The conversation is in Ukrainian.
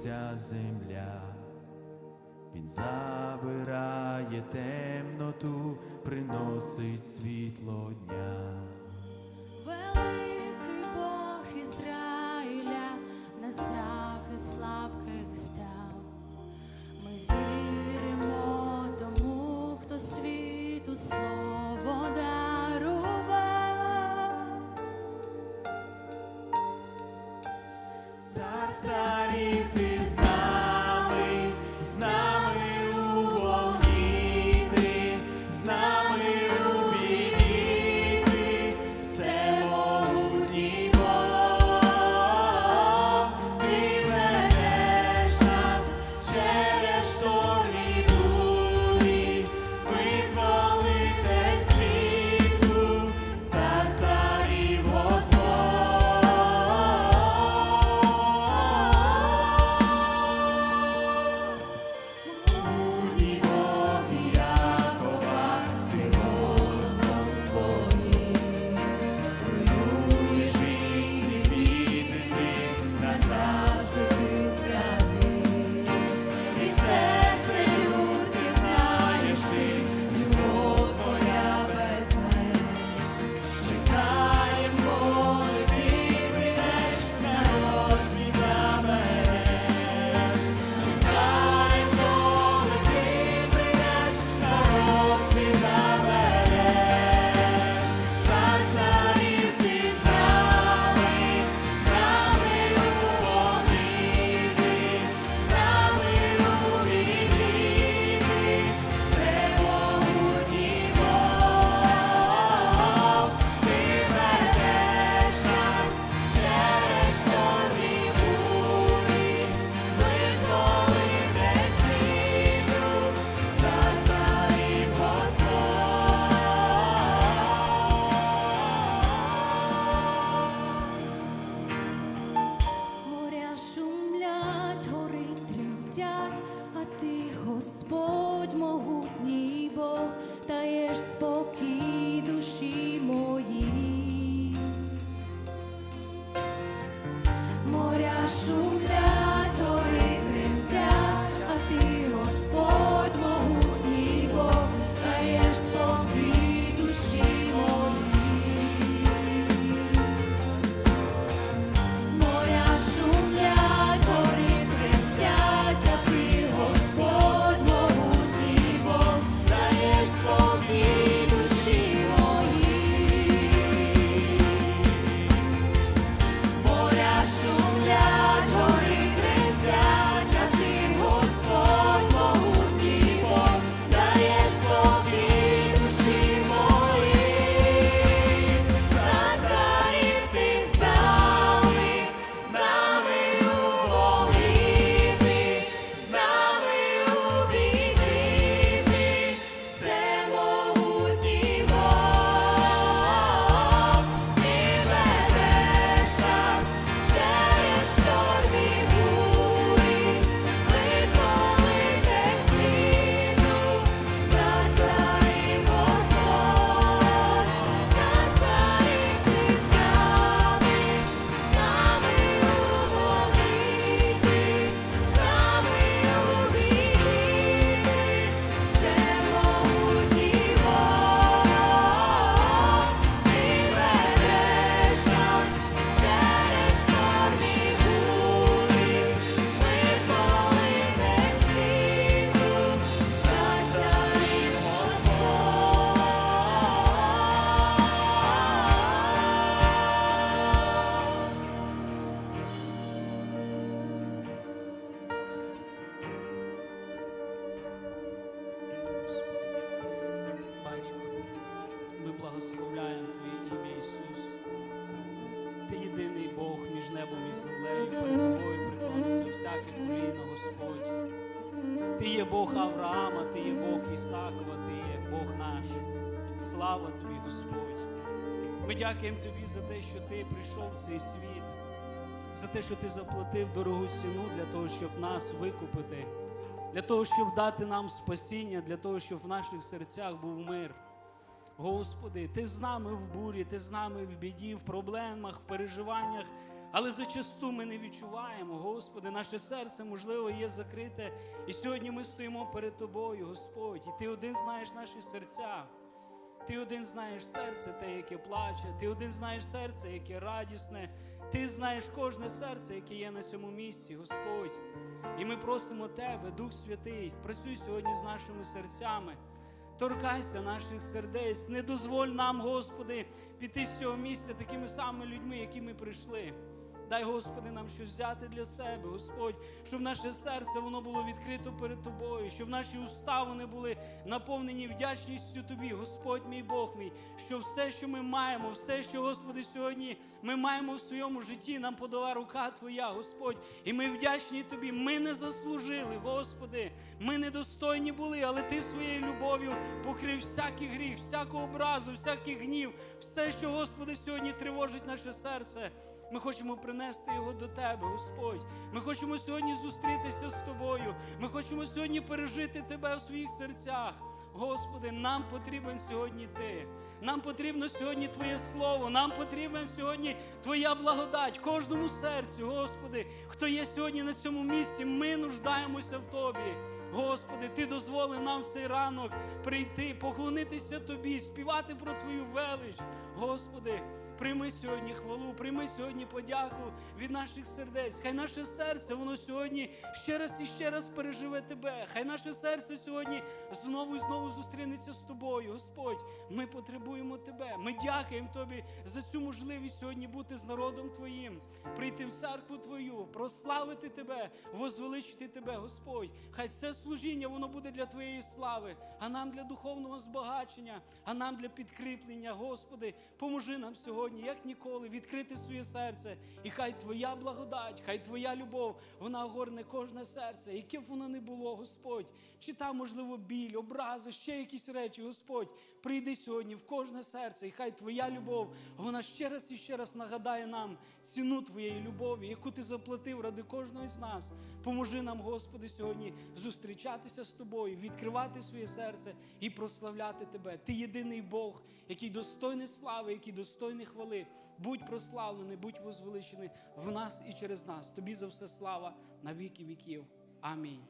вся земля, Він забирає темноту, приносить світло дня. Господь. Ти є Бог Авраама, Ти є Бог Ісакова, Ти є Бог наш. Слава тобі, Господь. Ми дякуємо Тобі за те, що Ти прийшов в цей світ, за те, що Ти заплатив дорогу ціну для того, щоб нас викупити, для того, щоб дати нам спасіння, для того, щоб в наших серцях був мир. Господи, Ти з нами в бурі, Ти з нами в біді, в проблемах, в переживаннях. Але зачасту ми не відчуваємо, Господи, наше серце, можливо, є закрите. І сьогодні ми стоїмо перед Тобою, Господь, і Ти один знаєш наші серця. Ти один знаєш серце, те, яке плаче, ти один знаєш серце, яке радісне, ти знаєш кожне серце, яке є на цьому місці, Господь. І ми просимо Тебе, Дух Святий, працюй сьогодні з нашими серцями. Торкайся наших сердець, не дозволь нам, Господи, піти з цього місця такими самими людьми, які ми прийшли. Дай, Господи, нам щось взяти для себе, Господь, щоб наше серце воно було відкрито перед Тобою, щоб наші уста вони були наповнені вдячністю Тобі, Господь мій Бог мій, що все, що ми маємо, все, що, Господи, сьогодні ми маємо в своєму житті, нам подала рука Твоя, Господь. І ми вдячні Тобі. Ми не заслужили, Господи. Ми недостойні були, але Ти своєю любов'ю покрив всякий гріх, всяку образу, всякий гнів, все, що, Господи, сьогодні тривожить наше серце. Ми хочемо принести його до Тебе, Господь. Ми хочемо сьогодні зустрітися з Тобою. Ми хочемо сьогодні пережити Тебе в своїх серцях. Господи, нам потрібен сьогодні Ти. Нам потрібно сьогодні Твоє Слово. Нам потрібен сьогодні Твоя благодать кожному серцю, Господи. Хто є сьогодні на цьому місці, ми нуждаємося в Тобі. Господи, Ти дозволив нам в цей ранок прийти, поклонитися Тобі, співати про Твою велич. Господи, прийми сьогодні хвалу, прийми сьогодні подяку від наших сердець. Хай наше серце, воно сьогодні ще раз і ще раз переживе Тебе. Хай наше серце сьогодні знову і знову зустрінеться з тобою. Господь, ми потребуємо Тебе. Ми дякуємо Тобі за цю можливість сьогодні бути з народом Твоїм, прийти в церкву Твою, прославити Тебе, возвеличити Тебе, Господь. Хай це служіння воно буде для Твоєї слави, а нам для духовного збагачення, а нам для підкріплення. Господи, поможи нам сьогодні, як ніколи, відкрити своє серце. І хай Твоя благодать, хай Твоя любов, вона огорне кожне серце, яке б воно не було, Господь. Чи там, можливо, біль, образи, ще якісь речі, Господь. Прийди сьогодні в кожне серце, і хай Твоя любов, вона ще раз і ще раз нагадає нам ціну Твоєї любові, яку Ти заплатив ради кожного з нас. Поможи нам, Господи, сьогодні зустрічатися з Тобою, відкривати своє серце і прославляти Тебе. Ти єдиний Бог, який достойний слави, який достойний хвали. Будь прославлений, будь возвеличений в нас і через нас. Тобі за все слава на віки віків. Амінь.